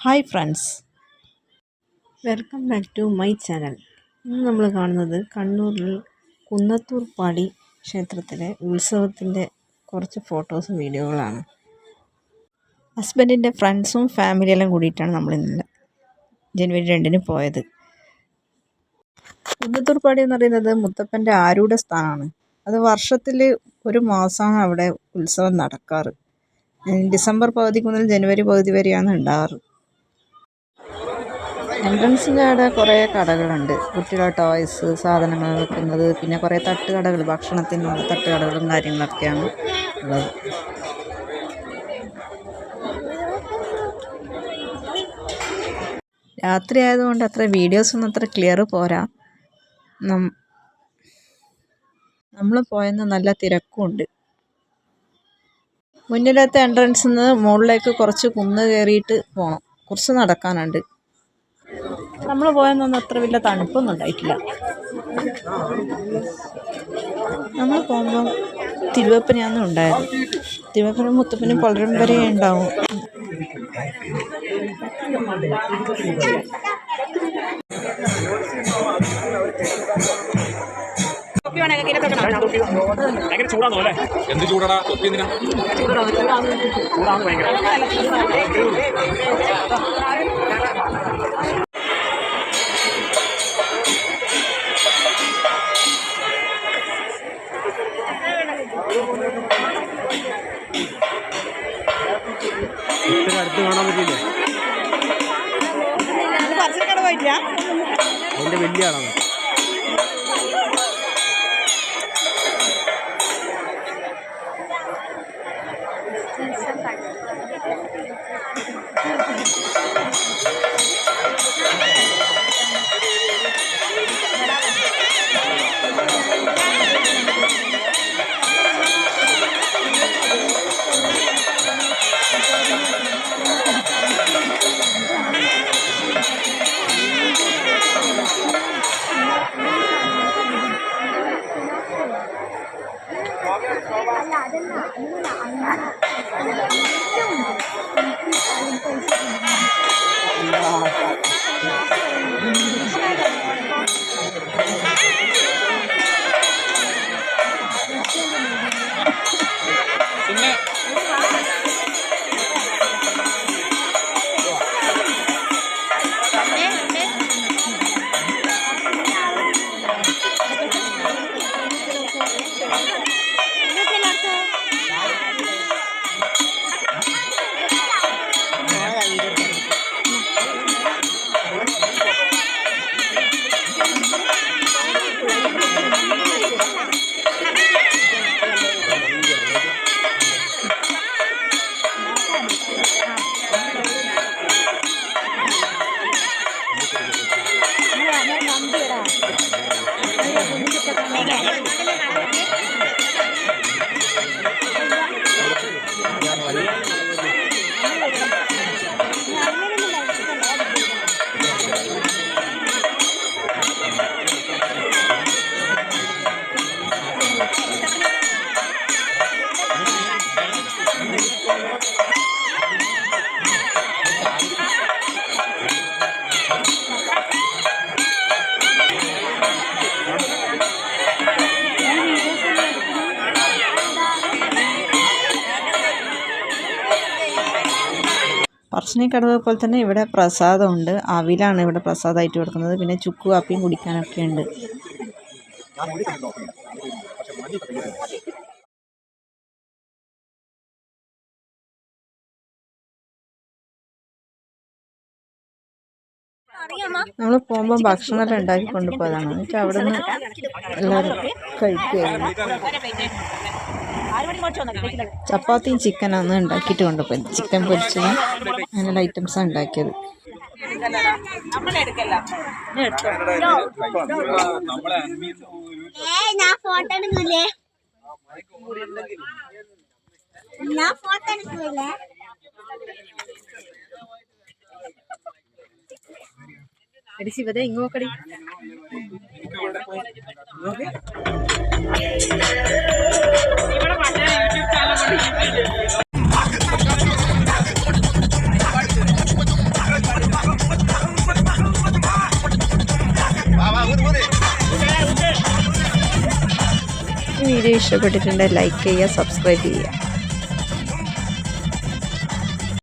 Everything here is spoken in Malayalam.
Hi friends welcome back to my channel ഇന്ന് നമ്മൾ കാണുന്നത് കണ്ണൂരിൽ കുന്നത്തൂർ പാടി ക്ഷേത്രത്തിലെ ഉത്സവത്തിന്റെ കുറച്ച് ഫോട്ടോസും വീഡിയോകളാണ് ഹസ്ബൻഡിന്റെ ഫ്രണ്ട്സും ഫാമിലിയെല്ലാം കൂടിയിട്ടാണ് നമ്മൾ ഇന്നലെ ജനുവരി രണ്ടിന് പോയത്. കുന്നത്തൂർ പാടി എന്ന് പറയുന്നത് മുത്തപ്പന്റെ ആരുടെ സ്ഥാനമാണ്. അത് വർഷത്തിൽ ഒരു മാസമാണ് അവിടെ ഉത്സവം നടക്കാറ്. ഡിസംബർ പകുതി മുതൽ ജനുവരി പകുതി വരെയാണ് ഉണ്ടാകാറ്. എൻട്രൻസിന്റെ അവിടെ കുറേ കടകളുണ്ട്. കുട്ടികളുടെ ടോയ്സ് സാധനങ്ങൾ വെക്കുന്നത് പിന്നെ കുറേ തട്ടുകടകൾ ഭക്ഷണത്തിനുള്ള തട്ടുകടകളും കാര്യങ്ങളൊക്കെയാണ് ഉള്ളത്. രാത്രി ആയതുകൊണ്ട് അത്ര വീഡിയോസൊന്നും അത്ര ക്ലിയർ പോരാ. നമ്മൾ പോയെന്ന് നല്ല തിരക്കുമുണ്ട് മുന്നിലത്തെ എൻട്രൻസിൽ നിന്ന് മുകളിലേക്ക് കുറച്ച് കുന്ന് കയറിയിട്ട് പോകണം കുറച്ച് നടക്കാനുണ്ട്. നമ്മൾ പോയെന്നൊന്നും അത്ര വലിയ തണുപ്പൊന്നും ഉണ്ടായിട്ടില്ല. നമ്മൾ പോകുമ്പോൾ തിരുവപ്പനയാണ് ഉണ്ടായത് തിരുവപ്പനും മുത്തപ്പനും പലരും വരെ ഉണ്ടാവും. അല്ലേ? എന്ത് ചൂടാടാ? തൊപ്പി എന്തിനാ? ചൂടാണ്? ഭയങ്കര. അടുത്ത് കാണാൻ പറ്റില്ലേ അതിന്റെ വലിയ ആളാണ്. ไปเลยไปเลยไปเลย പറശ്ശിനിക്കടവ് പോലെ തന്നെ ഇവിടെ പ്രസാദമുണ്ട്. അവിലാണ് ഇവിടെ പ്രസാദമായിട്ട് കൊടുക്കുന്നത്. പിന്നെ ചുക്ക് കാപ്പിയും കുടിക്കാനൊക്കെ ഉണ്ട്. നമ്മൾ പോകുമ്പോൾ ഭക്ഷണമൊക്കെ ഉണ്ടാക്കി കൊണ്ടുപോയതാണ്. എന്നിട്ട് അവിടെ നിന്ന് എല്ലാവരും കഴിക്കുകയായിരുന്നു. ചപ്പാത്തിയും ചിക്കനാണ് ഉണ്ടാക്കിയിട്ട് കൊണ്ടുപോയത്. ചിക്കൻ പൊരിച്ചതും അങ്ങനെയുള്ള ഐറ്റംസാണ് ഉണ്ടാക്കിയത്. ഏയ് ഞാൻ ഫോട്ടോ എടുക്കൂലേ? ഞാൻ ഫോട്ടോ എടുക്കൂലേ? എടി ശിവതേ ഇങ്ങോക്കടി വീഡിയോ ഇഷ്ടപ്പെട്ടിട്ടുണ്ടെങ്കിൽ ലൈക്ക് ചെയ്യുക സബ്സ്ക്രൈബ് ചെയ്യുക.